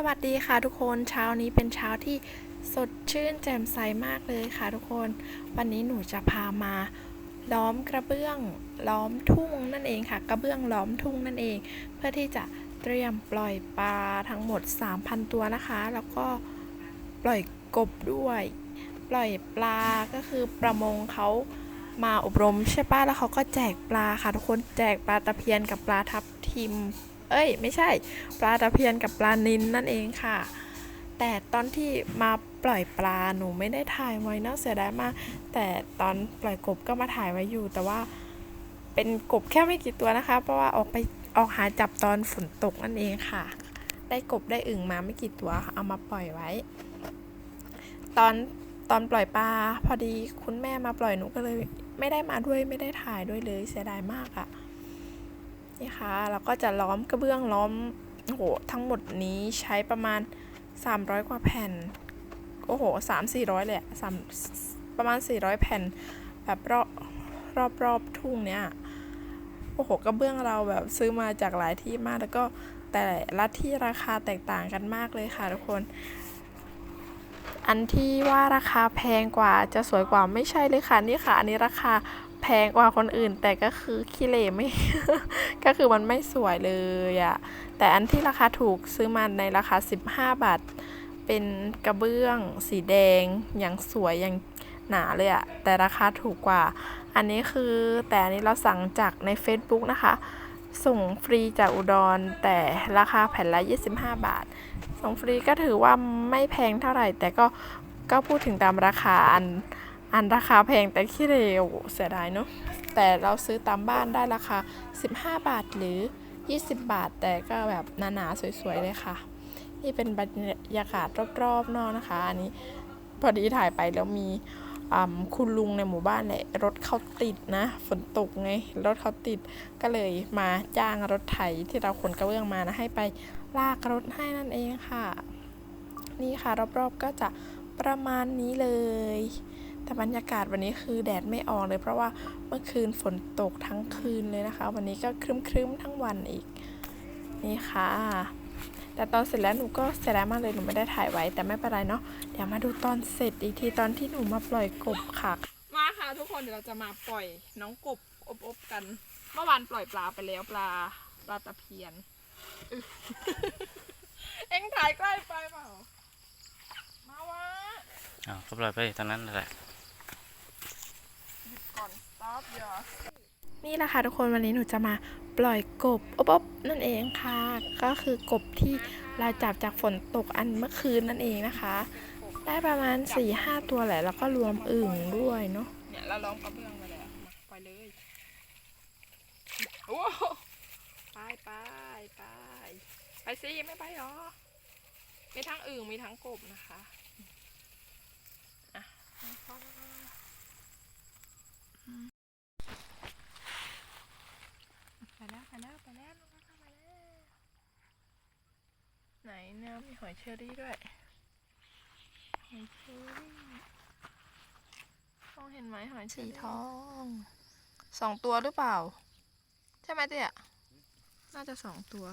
สวัสดีค่ะทุกคนเช้านี้เป็นเช้าที่สดชื่นแจ่มใสมากเลยค่ะทุกคน วันนี้หนูจะพามาล้อมกระเบื้องล้อมทุ่งนั่นเองค่ะ กระเบื้องล้อมทุ่งนั่นเอง เพื่อที่จะเตรียมปล่อยปลาทั้งหมด 3,000 ตัวนะคะ แล้วก็ปล่อยกบด้วย ปล่อยปลาก็คือประมงเขามาอบรมใช่ปะแล้วเขาก็แจกปลาค่ะ ทุกคนแจกปลาตะเพียนกับปลาทับทิม เอ้ย ไม่ใช่ ปลาตะเพียนกับปลานินนั่นเองค่ะ แต่ตอนที่มาปล่อยปลาหนูไม่ได้ถ่ายไว้น่าเสียดายมาก แต่ตอนปล่อยกบก็มาถ่ายไว้อยู่ แต่ว่าเป็นกบแค่ไม่กี่ตัวนะคะ เพราะว่าออกไปออกหาจับตอนฝนตกนั่นเองค่ะ ได้กบได้อึ่งมาไม่กี่ตัวค่ะเอามาปล่อยไว้ ตอนตอนปล่อยปลาพอดีคุณแม่มาปล่อยหนูก็เลย ไม่ได้มาด้วยไม่ได้ถ่ายด้วยเลยเสียดายมากอะ นี่ค่ะเราก็จะล้อมกระเบื้องล้อมโอ้โหทั้งหมดนี้ใช้ประมาณ 300 กว่าแผ่นโอ้โหสามสี่ร้อยเลยอะสามประมาณ 400 แผ่นแบบรอบรอบรอบทุ่งเนี้ยโอ้โหกระเบื้องเราแบบซื้อมาจากหลายที่มาก แล้วก็แต่ละที่ราคาแตกต่างกันมากเลยค่ะทุกคน อันที่ว่าราคาแพงกว่าจะสวยกว่าไม่ใช่เลยค่ะนี่ค่ะ อันนี้ราคา พงกว่าคนอื่น แต่ก็คือขี้เหร่ไม่ ก็คือมันไม่สวยเลยอะแต่อันที่ราคาถูกซื้อมาในราคา 15 บาท เป็นกระเบื้องสีแดงอย่างสวยอย่างหนาเลยอะแต่ราคาถูกกว่า อันนี้คือแต่อันนี้เราสั่งจากใน Facebook นะคะ ส่งฟรีจากอุดร แต่ราคาแผ่นละ 25 บาท ส่งฟรีก็ถือว่าไม่แพงเท่าไหร่ แต่ก็ก็พูดถึงตามราคาอัน อันราคาแพงแต่ขี้เร่โอ้โหเสียดายเนาะแต่เราซื้อตามบ้านได้ราคา 15 บาทหรือ 20 บาท แต่ก็แบบหนาๆสวยๆเลยค่ะ นี่เป็นบรรยากาศรอบๆนอกนะคะ อันนี้พอดีถ่ายไปแล้วมีคุณลุงในหมู่บ้านแหละรถเขาติดนะ ฝนตกไง รถเขาติดก็เลยมาจ้างรถไถที่เราขนกระเบื้องมานะ ให้ไปลากรถให้นั่นเองค่ะ นี่ค่ะรอบๆก็จะประมาณนี้เลย แต่บรรยากาศวันนี้คือแดดไม่ออกเลย เพราะว่าเมื่อคืนฝนตกทั้งคืนเลยนะคะ วันนี้ก็ครึ้มๆทั้งวันอีก นี่ค่ะ แต่ตอนเสร็จแล้วหนูก็เสียดายมากเลยหนูไม่ได้ถ่ายไว้ แต่ไม่เป็นไรเนาะเดี๋ยวมาดูตอนเสร็จอีกทีตอนที่หนูมาปล่อยกบค่ะมาค่ะทุกคนเดี๋ยวเราจะมาปล่อยน้องกบอบๆกัน เมื่อวานปล่อยปลาไปแล้วปลาปลาตะเพียนอึ๊ะเอ็งถ่ายใกล้ไปเปล่า มาวะอ้าวก็ปล่อยไปตอนนั้นแหละ ก่อน stop เดี๋ยวนี่แหละค่ะทุกคนวันนี้หนูจะมาปล่อยกบอบๆนั่นเองค่ะ ก็คือกบที่เราจับจากฝนตกอันเมื่อคืนนั่นเองนะคะ ได้ประมาณ4ี่ห้าตัวแหละ แล้วก็รวมอึ่งด้วยเนาะเนี่ยเราล้อมกระเบื้องไปแล้วมาปล่อยเลยโอ้โหไปไปไปไปสิไม่ไปหรอมีทั้งอึ่งมีทั้งกบนะคะอะพอแล้วพอแล้ว ไปแล้วไปแล้วไปแล้วน้องเข้ามาแล้ว ไหน เนี่ยมีหอยเชอรี่ด้วย หอยเชอรี่มองเห็นไหมหอยสีทอง สองตัวหรือเปล่า ใช่ไหมเจ๊น่าจะสองตัว